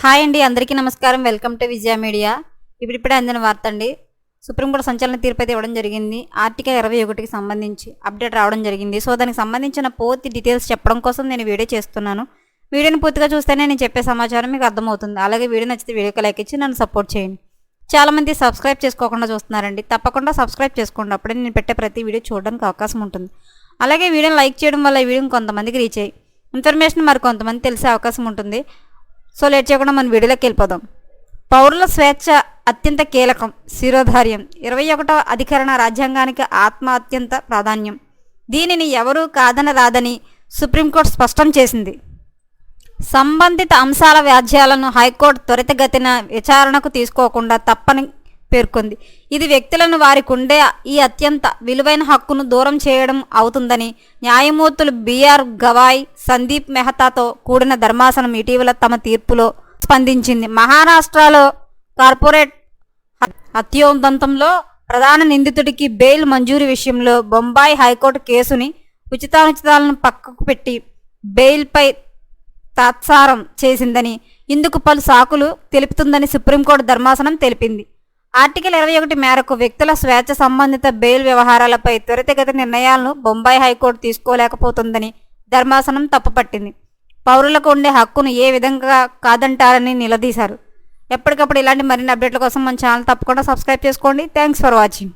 Hi అండి అందరికీ నమస్కారం. Welcome to Vijaya media. ఇప్పుడిప్పుడే అందిన వార్త అండి సుప్రీంకోర్టు సంచలన తీర్పు అయితే ఇవ్వడం జరిగింది. ఆర్టికల్ ఇరవై ఒకటికి సంబంధించి అప్డేట్ రావడం జరిగింది. సో దానికి సంబంధించిన పూర్తి డీటెయిల్స్ చెప్పడం కోసం నేను వీడియో చేస్తున్నాను. వీడియోని పూర్తిగా చూస్తేనే నేను చెప్పే సమాచారం మీకు అర్థమవుతుంది. అలాగే వీడియో నచ్చితే వీడియోకి లైక్ ఇచ్చి నన్ను సపోర్ట్ చేయండి. చాలామంది సబ్స్క్రైబ్ చేసుకోకుండా చూస్తున్నారండి. తప్పకుండా సబ్స్క్రైబ్ చేసుకోండి. అప్పుడే నేను పెట్టే ప్రతి వీడియో చూడడానికి అవకాశం ఉంటుంది. అలాగే వీడియోని లైక్ చేయడం వల్ల ఈ వీడియోని కొంతమందికి రీచ్ అయ్యి ఇన్ఫర్మేషన్ మరి కొంతమంది తెలిసే అవకాశం ఉంటుంది. సో లేట్ చేయకుండా మన వీడియోలోకి వెళ్ళిపోదాం. పౌరుల స్వేచ్ఛ అత్యంత కీలకం శిరోధార్యం. ఇరవై ఒకటవ అధికరణ రాజ్యాంగానికి ఆత్మ అత్యంత ప్రాధాన్యం. దీనిని ఎవరూ కాదనరాదని సుప్రీంకోర్టు స్పష్టం చేసింది. సంబంధిత అంశాల వ్యాజ్యాలను హైకోర్టు త్వరితగతిన విచారణకు తీసుకోకుండా తప్పని పేర్కొంది. ఇది వ్యక్తులను వారికి ఉండే ఈ అత్యంత విలువైన హక్కును దూరం చేయడం అవుతుందని న్యాయమూర్తులు బిఆర్ గవాయ్ సందీప్ మెహతాతో కూడిన ధర్మాసనం ఇటీవల తమ తీర్పులో స్పందించింది. మహారాష్ట్రలో కార్పొరేట్ హత్యోదంతంలో ప్రధాన నిందితుడికి బెయిల్ మంజూరు విషయంలో బొంబాయి హైకోర్టు కేసుని ఉచితానుచితాలను పక్కకు పెట్టి బెయిల్పై తాత్సారం చేసిందని ఇందుకు పలు సాకులు తెలుపుతుందని సుప్రీంకోర్టు ధర్మాసనం తెలిపింది. ఆర్టికల్ ఇరవై ఒకటి మేరకు వ్యక్తుల స్వేచ్ఛ సంబంధిత బెయిల్ వ్యవహారాలపై త్వరితగతి నిర్ణయాలను బొంబాయి హైకోర్టు తీసుకోలేకపోతుందని ధర్మాసనం తప్పుపట్టింది. పౌరులకు ఉండే హక్కును ఏ విధంగా కాదంటారని నిలదీశారు. ఎప్పటికప్పుడు ఇలాంటి మరిన్ని అప్డేట్ల కోసం మన ఛానల్ తప్పకుండా సబ్స్క్రైబ్ చేసుకోండి. Thanks for watching.